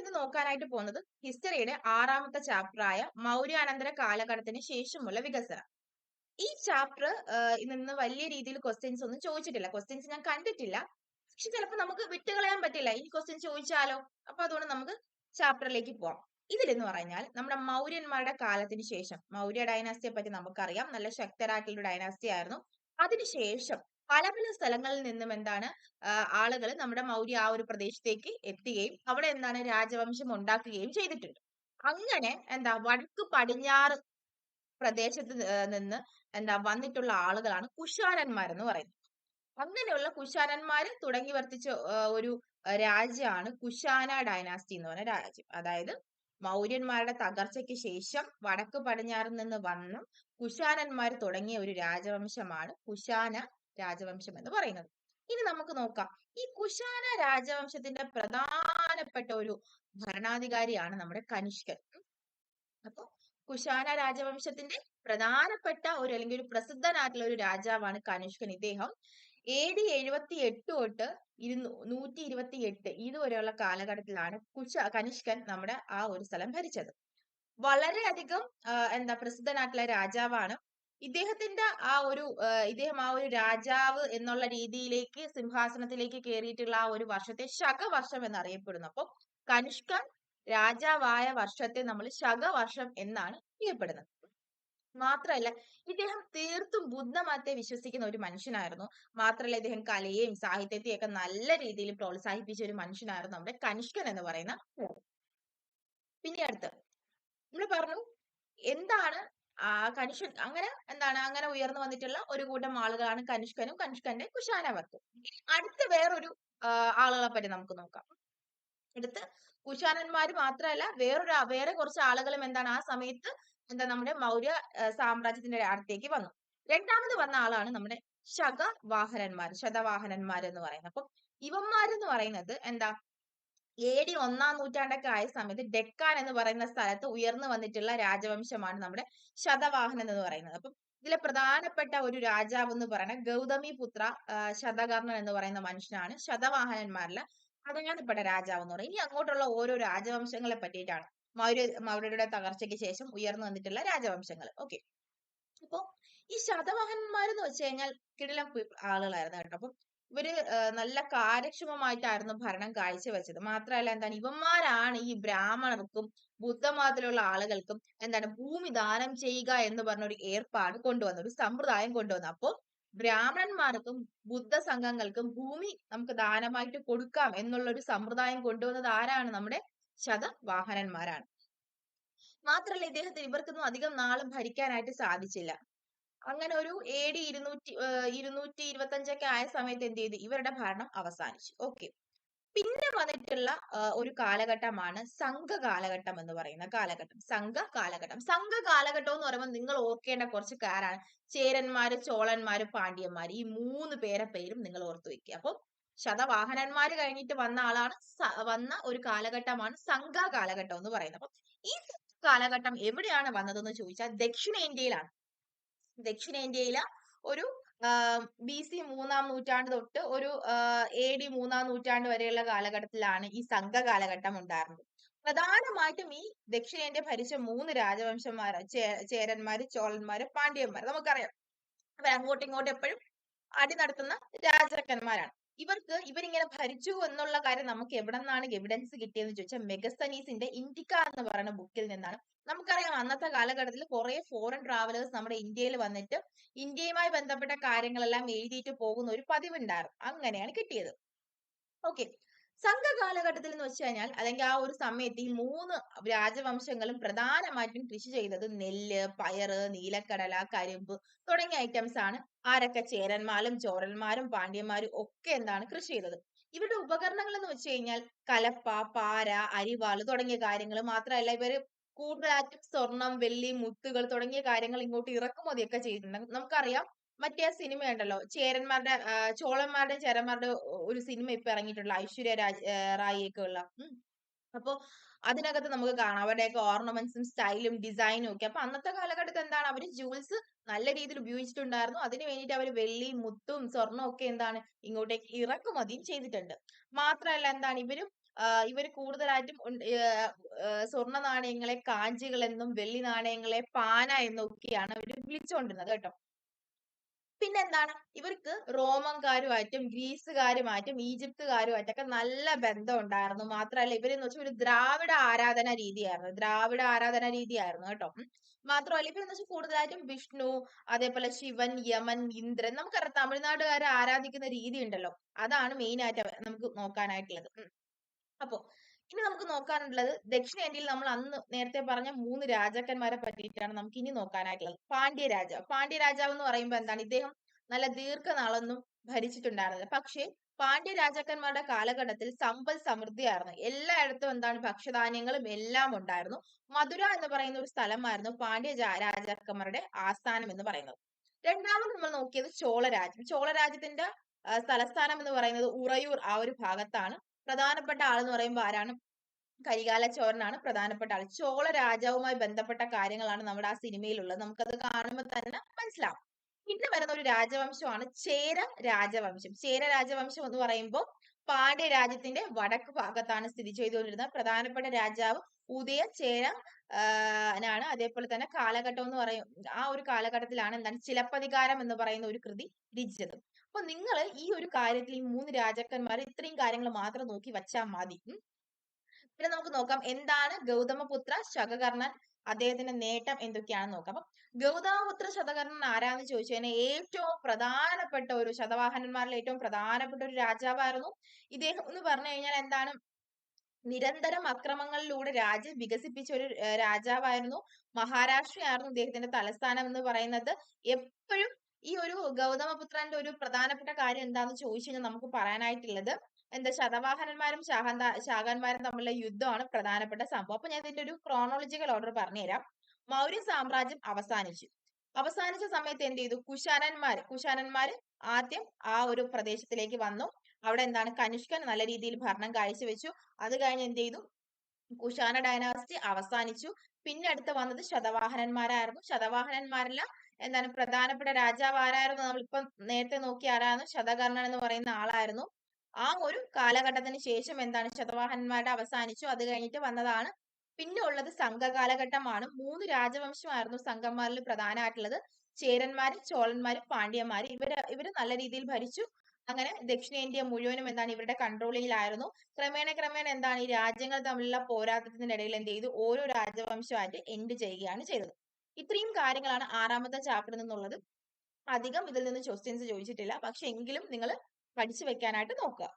ഇന്ന് നോക്കാനായിട്ട് പോകുന്നത് ഹിസ്റ്ററിയുടെ ആറാമത്തെ ചാപ്റ്ററായ മൗര്യാനന്തര കാലഘട്ടത്തിന് ശേഷമുള്ള വികസനം. ഈ ചാപ്റ്റർ ഇന്ന് വലിയ രീതിയിൽ ക്വസ്റ്റ്യൻസ് ഒന്നും ചോദിച്ചിട്ടില്ല. ക്വസ്റ്റ്യൻസ് ഞാൻ കണ്ടിട്ടില്ല. പക്ഷെ ചിലപ്പോൾ നമുക്ക് വിട്ടുകളയാൻ പറ്റില്ല. ഈ ക്വസ്റ്റ്യൻ ചോദിച്ചാലോ? അപ്പൊ അതുകൊണ്ട് നമുക്ക് ചാപ്റ്ററിലേക്ക് പോവാം. ഇതിലെന്ന് പറഞ്ഞാൽ നമ്മുടെ മൗര്യന്മാരുടെ കാലത്തിന് ശേഷം മൗര്യ ഡൈനാസ്റ്റിയെ പറ്റി നമുക്കറിയാം. നല്ല ശക്തരായിട്ടുള്ള ഡൈനാസ്റ്റി ആയിരുന്നു. അതിനുശേഷം പല പല സ്ഥലങ്ങളിൽ നിന്നും എന്താണ് ആളുകൾ നമ്മുടെ മൗര്യ ആ ഒരു പ്രദേശത്തേക്ക് എത്തുകയും അവിടെ എന്താണ് രാജവംശം ഉണ്ടാക്കുകയും ചെയ്തിട്ടുണ്ട്. അങ്ങനെ എന്താ വടക്ക് പടിഞ്ഞാറ് പ്രദേശത്ത് നിന്ന് എന്താ വന്നിട്ടുള്ള ആളുകളാണ് കുശാനന്മാർ എന്ന് പറയുന്നത്. അങ്ങനെയുള്ള കുശാനന്മാർ തുടങ്ങി വർത്തിച്ച ഒരു രാജ്യമാണ് കുശാന ഡൈനാസ്റ്റി എന്ന് പറയുന്ന രാജ്യം. അതായത് മൗര്യന്മാരുടെ തകർച്ചയ്ക്ക് ശേഷം വടക്ക് പടിഞ്ഞാറിൽ നിന്ന് വന്ന കുശാനന്മാർ തുടങ്ങിയ ഒരു രാജവംശമാണ് കുശാന രാജവംശം എന്ന് പറയുന്നത്. ഇനി നമുക്ക് നോക്കാം. ഈ കുശാന രാജവംശത്തിന്റെ പ്രധാനപ്പെട്ട ഒരു ഭരണാധികാരിയാണ് നമ്മുടെ കനിഷ്കൻ. അപ്പൊ കുശാന രാജവംശത്തിന്റെ പ്രധാനപ്പെട്ട ഒരു അല്ലെങ്കിൽ ഒരു പ്രസിദ്ധനായിട്ടുള്ള ഒരു രാജാവാണ് കനിഷ്കൻ ഇദ്ദേഹം. എ ഡി എഴുപത്തി എട്ട് തൊട്ട് ഇരുന്നൂ നൂറ്റി ഇരുപത്തി എട്ട് ഇതുവരെയുള്ള കാലഘട്ടത്തിലാണ് കുശ കനിഷ്കൻ നമ്മുടെ ആ ഒരു സ്ഥലം ഭരിച്ചത്. വളരെയധികം എന്താ പ്രസിദ്ധനായിട്ടുള്ള രാജാവാണ് ഇദ്ദേഹത്തിന്റെ ആ ഒരു ഇദ്ദേഹം ആ ഒരു രാജാവ് എന്നുള്ള രീതിയിലേക്ക് സിംഹാസനത്തിലേക്ക് കയറിയിട്ടുള്ള ആ ഒരു വർഷത്തെ ശകവർഷം എന്നറിയപ്പെടുന്നു. അപ്പൊ കനിഷ്കൻ രാജാവായ വർഷത്തെ നമ്മൾ ശകവർഷം എന്നാണ് അറിയപ്പെടുന്നത്. മാത്രമല്ല ഇദ്ദേഹം തീർത്തും ബുദ്ധമതത്തെ വിശ്വസിക്കുന്ന ഒരു മനുഷ്യനായിരുന്നു. മാത്രമല്ല ഇദ്ദേഹം കലയെയും സാഹിത്യത്തെയും ഒക്കെ നല്ല രീതിയിൽ പ്രോത്സാഹിപ്പിച്ച ഒരു മനുഷ്യനായിരുന്നു നമ്മുടെ കനിഷ്കൻ എന്ന് പറയുന്ന. പിന്നെ അടുത്ത് നമ്മൾ പറഞ്ഞു എന്താണ് ആ കനിഷ്കൻ അങ്ങനെ എന്താണ് അങ്ങനെ ഉയർന്നു വന്നിട്ടുള്ള ഒരു കൂട്ടം ആളുകളാണ് കനിഷ്കനും കനിഷ്കന്റെ കുശാനവർക്കും. അടുത്ത വേറൊരു ആളുകളെ പറ്റി നമുക്ക് നോക്കാം. അടുത്ത് കുശാനന്മാർ മാത്രമല്ല വേറൊരു വേറെ കുറച്ച് ആളുകളും എന്താണ് ആ സമയത്ത് എന്താ നമ്മുടെ മൗര്യ സാമ്രാജ്യത്തിന്റെ അടുത്തേക്ക് വന്നു. രണ്ടാമത് വന്ന ആളാണ് നമ്മുടെ ശകവാഹനന്മാർ ശതവാഹനന്മാർ എന്ന് പറയുന്നത്. അപ്പം ഇവന്മാരെന്ന് പറയുന്നത് എന്താ എ ഡി ഒന്നാം നൂറ്റാണ്ടൊക്കെ ആയ സമയത്ത് ഡെക്കാൻ എന്ന് പറയുന്ന സ്ഥലത്ത് ഉയർന്നു വന്നിട്ടുള്ള രാജവംശമാണ് നമ്മുടെ ശതവാഹനൻ എന്ന് പറയുന്നത്. അപ്പം ഇതിലെ പ്രധാനപ്പെട്ട ഒരു രാജാവ് എന്ന് പറയുന്നത് ഗൗതമി പുത്ര ശതകർണൻ എന്ന് പറയുന്ന മനുഷ്യനാണ് ശതവാഹനന്മാരിലെ പ്രധാനപ്പെട്ട രാജാവ് എന്ന് പറയുന്നത്. ഇനി അങ്ങോട്ടുള്ള ഓരോ രാജവംശങ്ങളെ പറ്റിയിട്ടാണ് മൗര്യ മൗര്യരുടെ തകർച്ചയ്ക്ക് ശേഷം ഉയർന്നു വന്നിട്ടുള്ള രാജവംശങ്ങൾ. ഓക്കെ. അപ്പൊ ഈ ശതവാഹനന്മാരെന്ന് വെച്ച് കഴിഞ്ഞാൽ കിടിലം ആളുകളായിരുന്നു കേട്ടോ. അപ്പം ഇവർ നല്ല കാര്യക്ഷമമായിട്ടായിരുന്നു ഭരണം കാഴ്ചവെച്ചത്. മാത്രമല്ല എന്താണ് ഇവന്മാരാണ് ഈ ബ്രാഹ്മണർക്കും ബുദ്ധമതത്തിലുള്ള ആളുകൾക്കും എന്താണ് ഭൂമി ദാനം ചെയ്യുക എന്ന് പറഞ്ഞ ഒരു ഏർപ്പാട് കൊണ്ടുവന്നു ഒരു സമ്പ്രദായം കൊണ്ടുവന്നു അപ്പോൾ ബ്രാഹ്മണന്മാർക്കും ബുദ്ധ സംഘങ്ങൾക്കും ഭൂമി നമുക്ക് ദാനമായിട്ട് കൊടുക്കാം എന്നുള്ള ഒരു സമ്പ്രദായം കൊണ്ടുവന്നത് ആരാണ്? നമ്മുടെ ശതവാഹനന്മാരാണ്. മാത്രല്ല ഇദ്ദേഹത്തിന് ഇവർക്കൊന്നും അധികം നാളും ഭരിക്കാനായിട്ട് സാധിച്ചില്ല. അങ്ങനെ ഒരു എ ഡി ഇരുന്നൂറ്റി ഇരുന്നൂറ്റി ഇരുപത്തി അഞ്ചൊക്കെ ആയ സമയത്ത് എന്ത് ചെയ്തു? ഇവരുടെ ഭരണം അവസാനിച്ചു. ഓക്കെ പിന്നെ വന്നിട്ടുള്ള ഒരു കാലഘട്ടമാണ് സംഘ കാലഘട്ടം എന്ന് പറയുന്ന കാലഘട്ടം. സംഘ കാലഘട്ടം. സംഘ കാലഘട്ടം എന്ന് പറയുമ്പോൾ നിങ്ങൾ ഓർക്കേണ്ട കുറച്ച് കാരാണ് ചേരന്മാര് ചോളന്മാര് പാണ്ഡ്യന്മാര് ഈ മൂന്ന് പേരെ പേരും നിങ്ങൾ ഓർത്തു വെക്കുക. അപ്പം ശതവാഹനന്മാര് കഴിഞ്ഞിട്ട് വന്ന ആളാണ് വന്ന ഒരു കാലഘട്ടമാണ് സംഘ കാലഘട്ടം എന്ന് പറയുന്നത്. അപ്പം ഈ കാലഘട്ടം എവിടെയാണ് വന്നതെന്ന് ചോദിച്ചാൽ ദക്ഷിണേന്ത്യയിലാണ്. ദക്ഷിണേന്ത്യയിലെ ഒരു ബി സി മൂന്നാം നൂറ്റാണ്ട് തൊട്ട് ഒരു എ ഡി മൂന്നാം നൂറ്റാണ്ട് വരെയുള്ള കാലഘട്ടത്തിലാണ് ഈ സംഘ കാലഘട്ടം ഉണ്ടായിരുന്നത്. പ്രധാനമായിട്ടും ഈ ദക്ഷിണേന്ത്യ ഭരിച്ച മൂന്ന് രാജവംശന്മാർ ചേരന്മാര് ചോളന്മാര് പാണ്ഡ്യന്മാര് നമുക്കറിയാം. അങ്ങോട്ടും ഇങ്ങോട്ടും എപ്പോഴും അടി നടത്തുന്ന രാജാക്കന്മാരാണ്. ഇവർക്ക് ഇവരിങ്ങനെ ഭരിച്ചു എന്നുള്ള കാര്യം നമുക്ക് എവിടെ നിന്നാണ് എവിഡൻസ് കിട്ടിയെന്ന് ചോദിച്ചാൽ മെഗസ്തനീസിന്റെ ഇൻഡിക്ക എന്ന് പറയുന്ന ബുക്കിൽ നിന്നാണ്. നമുക്കറിയാം അന്നത്തെ കാലഘട്ടത്തിൽ കുറെ ഫോറിൻ ട്രാവലേഴ്സ് നമ്മുടെ ഇന്ത്യയിൽ വന്നിട്ട് ഇന്ത്യയുമായി ബന്ധപ്പെട്ട കാര്യങ്ങളെല്ലാം എഴുതിയിട്ട് പോകുന്ന ഒരു പതിവുണ്ടായിരുന്നു. അങ്ങനെയാണ് കിട്ടിയത്. ഓക്കെ സംഘ കാലഘട്ടത്തിൽ എന്ന് വെച്ച് കഴിഞ്ഞാൽ അല്ലെങ്കിൽ ആ ഒരു സമയത്ത് ഈ മൂന്ന് രാജവംശങ്ങളും പ്രധാനമായിട്ടും കൃഷി ചെയ്തത് നെല്ല് പയറ് നീലക്കടല കരിമ്പ് തുടങ്ങിയ ഐറ്റംസ് ആണ്. ആരൊക്കെ ചേരന്മാരും ചോരന്മാരും പാണ്ഡ്യന്മാരും ഒക്കെ എന്താണ് കൃഷി ചെയ്തത്. ഇവരുടെ ഉപകരണങ്ങൾ എന്ന് വെച്ച് കഴിഞ്ഞാൽ കലപ്പ പാര അരിവാൾ തുടങ്ങിയ കാര്യങ്ങൾ മാത്രമല്ല ഇവർ കൂടുതലായിട്ടും സ്വർണം വെള്ളി മുത്തുകൾ തുടങ്ങിയ കാര്യങ്ങൾ ഇങ്ങോട്ട് ഇറക്കുമതിയൊക്കെ ചെയ്തിട്ടുണ്ട്. നമുക്കറിയാം മറ്റേ സിനിമ ഉണ്ടല്ലോ ചേരന്മാരുടെ ചോളന്മാരുടെ ചേരന്മാരുടെ ഒരു സിനിമ ഇപ്പൊ ഇറങ്ങിയിട്ടുള്ള ഐശ്വര്യ രാജ് റായി ഒക്കെ ഉള്ള അപ്പൊ അതിനകത്ത് നമുക്ക് കാണാം. അവരുടെയൊക്കെ ഓർണമെന്റ്സും സ്റ്റൈലും ഡിസൈനും ഒക്കെ. അപ്പൊ അന്നത്തെ കാലഘട്ടത്തിൽ എന്താണ്? അവർ ജൂൾസ് നല്ല രീതിയിൽ ഉപയോഗിച്ചിട്ടുണ്ടായിരുന്നു. അതിന് വേണ്ടിയിട്ട് അവർ വെള്ളി മുത്തും സ്വർണവും ഒക്കെ എന്താണ്? ഇങ്ങോട്ടേക്ക് ഇറക്കുമതിയും ചെയ്തിട്ടുണ്ട്. മാത്രമല്ല എന്താണ്? ഇവരും ഇവർ കൂടുതലായിട്ടും സ്വർണ നാണയങ്ങളെ കാഞ്ചികൾ എന്നും വെള്ളി നാണയങ്ങളെ പാന എന്നൊക്കെയാണ് അവർ വിളിച്ചുകൊണ്ടിരുന്നത് കേട്ടോ. പിന്നെന്താണ് ഇവർക്ക് റോമൻകാരുമായിട്ടും ഗ്രീസുകാരുമായിട്ടും ഈജിപ്തുകാരുമായിട്ടൊക്കെ നല്ല ബന്ധം ഉണ്ടായിരുന്നു. മാത്രമല്ല ഇവരെന്ന് വെച്ചാൽ ഒരു ദ്രാവിഡ ആരാധന രീതിയായിരുന്നു. ദ്രാവിഡ ആരാധന രീതിയായിരുന്നു കേട്ടോ. മാത്രമല്ല ഇവരെന്ന് വെച്ചാൽ കൂടുതലായിട്ടും വിഷ്ണു, അതേപോലെ ശിവൻ, യമൻ, ഇന്ദ്രൻ നമുക്കറിയാം തമിഴ്നാട്ടുകാര് ആരാധിക്കുന്ന രീതി ഉണ്ടല്ലോ. അതാണ് മെയിൻ ആയിട്ട് നമുക്ക് നോക്കാനായിട്ടുള്ളത്. അപ്പൊ ഇനി നമുക്ക് നോക്കാനുള്ളത് ദക്ഷിണേന്ത്യയിൽ നമ്മൾ അന്ന് നേരത്തെ പറഞ്ഞ മൂന്ന് രാജാക്കന്മാരെ പറ്റിയിട്ടാണ് നമുക്ക് ഇനി നോക്കാനായിട്ടുള്ളത്. പാണ്ഡ്യ രാജാവ്. പാണ്ഡ്യ രാജാവ് എന്ന് പറയുമ്പോൾ എന്താണ് ഇദ്ദേഹം നല്ല ദീർഘനാളൊന്നും ഭരിച്ചിട്ടുണ്ടായിരുന്നത് പക്ഷേ പാണ്ഡ്യ രാജാക്കന്മാരുടെ കാലഘട്ടത്തിൽ സമ്പൽ സമൃദ്ധിയായിരുന്നു. എല്ലായിടത്തും എന്താണ് ഭക്ഷ്യധാന്യങ്ങളും എല്ലാം ഉണ്ടായിരുന്നു. മധുര എന്ന് പറയുന്ന ഒരു സ്ഥലമായിരുന്നു പാണ്ഡ്യ രാജാക്കന്മാരുടെ ആസ്ഥാനം എന്ന് പറയുന്നത്. രണ്ടാമത് നമ്മൾ നോക്കിയത് ചോളരാജ്യം. ചോളരാജ്യത്തിന്റെ തലസ്ഥാനം എന്ന് പറയുന്നത് ഉറയൂർ ആ ഒരു ഭാഗത്താണ്. പ്രധാനപ്പെട്ട ആളെന്ന് പറയുമ്പോൾ ആരാണ്? കരികാല ചോരനാണ് പ്രധാനപ്പെട്ട ആൾ. ചോള രാജാവുമായി ബന്ധപ്പെട്ട കാര്യങ്ങളാണ് നമ്മുടെ ആ സിനിമയിലുള്ളത്. നമുക്കത് കാണുമ്പോൾ തന്നെ മനസ്സിലാവും. പിന്നെ വരുന്ന ഒരു രാജവംശമാണ് ചേര രാജവംശം. ചേര രാജവംശം എന്ന് പറയുമ്പോൾ പാണ്ഡ്യ രാജ്യത്തിന്റെ വടക്ക് ഭാഗത്താണ് സ്ഥിതി ചെയ്തുകൊണ്ടിരുന്നത്. പ്രധാനപ്പെട്ട രാജാവ് ഉദയ ചേര ആണ്. അതേപോലെ തന്നെ കാലഘട്ടം എന്ന് പറയും ആ ഒരു കാലഘട്ടത്തിലാണ് എന്താണ് ചിലപ്പതികാരം എന്ന് പറയുന്ന ഒരു കൃതി രചിച്ചത്. അപ്പൊ നിങ്ങൾ ഈ ഒരു കാര്യത്തിൽ ഈ മൂന്ന് രാജാക്കന്മാർ ഇത്രയും കാര്യങ്ങൾ മാത്രം നോക്കി വെച്ചാൽ മതി. പിന്നെ നമുക്ക് നോക്കാം എന്താണ് ഗൗതമപുത്ര ശകകർണൻ അദ്ദേഹത്തിന്റെ നേട്ടം എന്തൊക്കെയാണെന്ന് നോക്കാം. അപ്പം ഗൗതമപുത്ര ശതകർണൻ ആരാന്ന് ചോദിച്ചു കഴിഞ്ഞാൽ ഏറ്റവും പ്രധാനപ്പെട്ട ഒരു ശതവാഹനന്മാരിൽ ഏറ്റവും പ്രധാനപ്പെട്ട ഒരു രാജാവായിരുന്നു. ഇദ്ദേഹം എന്ന് പറഞ്ഞു കഴിഞ്ഞാൽ എന്താണ് നിരന്തരം അക്രമങ്ങളിലൂടെ രാജ്യം വികസിപ്പിച്ച ഒരു രാജാവായിരുന്നു. മഹാരാഷ്ട്രയായിരുന്നു ഇദ്ദേഹത്തിന്റെ തലസ്ഥാനം എന്ന് പറയുന്നത്. എപ്പഴും ഈ ഒരു ഗൗതമപുത്രന്റെ ഒരു പ്രധാനപ്പെട്ട കാര്യം എന്താന്ന് ചോദിച്ചു കഴിഞ്ഞാൽ നമുക്ക് പറയാനായിട്ടുള്ളത് എന്താ ശതവാഹനന്മാരും ശാഖാന്ത ശാഖാന്മാരും തമ്മിലുള്ള യുദ്ധമാണ് പ്രധാനപ്പെട്ട സംഭവം. അപ്പൊ ഞാൻ ഇതിന്റെ ഒരു ക്രോണോളജിക്കൽ ഓർഡർ പറഞ്ഞുതരാം. മൗര്യ സാമ്രാജ്യം അവസാനിച്ചു. അവസാനിച്ച സമയത്ത് എന്ത് ചെയ്തു? കുശാനന്മാർ കുശാനന്മാര് ആദ്യം ആ ഒരു പ്രദേശത്തിലേക്ക് വന്നു. അവിടെ എന്താണ് കനിഷ്കൻ നല്ല രീതിയിൽ ഭരണം കാഴ്ചവെച്ചു. അത് കഴിഞ്ഞ് എന്ത് ചെയ്തു? കുശാന ഡൈനാസ്റ്റി അവസാനിച്ചു. പിന്നെ അടുത്ത് വന്നത് ശതവാഹനന്മാരായിരുന്നു. ശതവാഹനന്മാരിൽ എന്താണ് പ്രധാനപ്പെട്ട രാജാവ് ആരായിരുന്നു? നമ്മളിപ്പം നേരത്തെ നോക്കി ആരായിരുന്നു? ശതകർണൻ എന്ന് പറയുന്ന ആളായിരുന്നു. ആ ഒരു കാലഘട്ടത്തിന് ശേഷം എന്താണ് ശതവാഹന്മാരുടെ അവസാനിച്ചു. അത് കഴിഞ്ഞിട്ട് വന്നതാണ് പിന്നെ ഉള്ളത് സംഘകാലഘട്ടമാണ് മൂന്ന് രാജവംശമായിരുന്നു സംഘന്മാരിൽ പ്രധാനമായിട്ടുള്ളത്. ചേരന്മാര്, ചോളന്മാര്, പാണ്ഡ്യന്മാര്. ഇവർ ഇവർ നല്ല രീതിയിൽ ഭരിച്ചു. അങ്ങനെ ദക്ഷിണേന്ത്യ മുഴുവനും എന്താണ് ഇവരുടെ കൺട്രോളിലായിരുന്നു. ക്രമേണ ക്രമേണ എന്താണ് ഈ രാജ്യങ്ങൾ തമ്മിലുള്ള പോരാട്ടത്തിനിടയിൽ എന്ത് ചെയ്തു? ഓരോ രാജവംശമായിട്ട് എൻഡ് ചെയ്യുകയാണ് ചെയ്തത്. ഇത്രയും കാര്യങ്ങളാണ് ആറാമത്തെ ചാപ്റ്ററിൽ നിന്നുള്ളത്. അധികം ഇതിൽ നിന്ന് ക്വസ്റ്റ്യൻസ് ചോദിച്ചിട്ടില്ല. പക്ഷെ എങ്കിലും നിങ്ങൾ പഠിച്ചു വെക്കാനായിട്ട് നോക്കുക.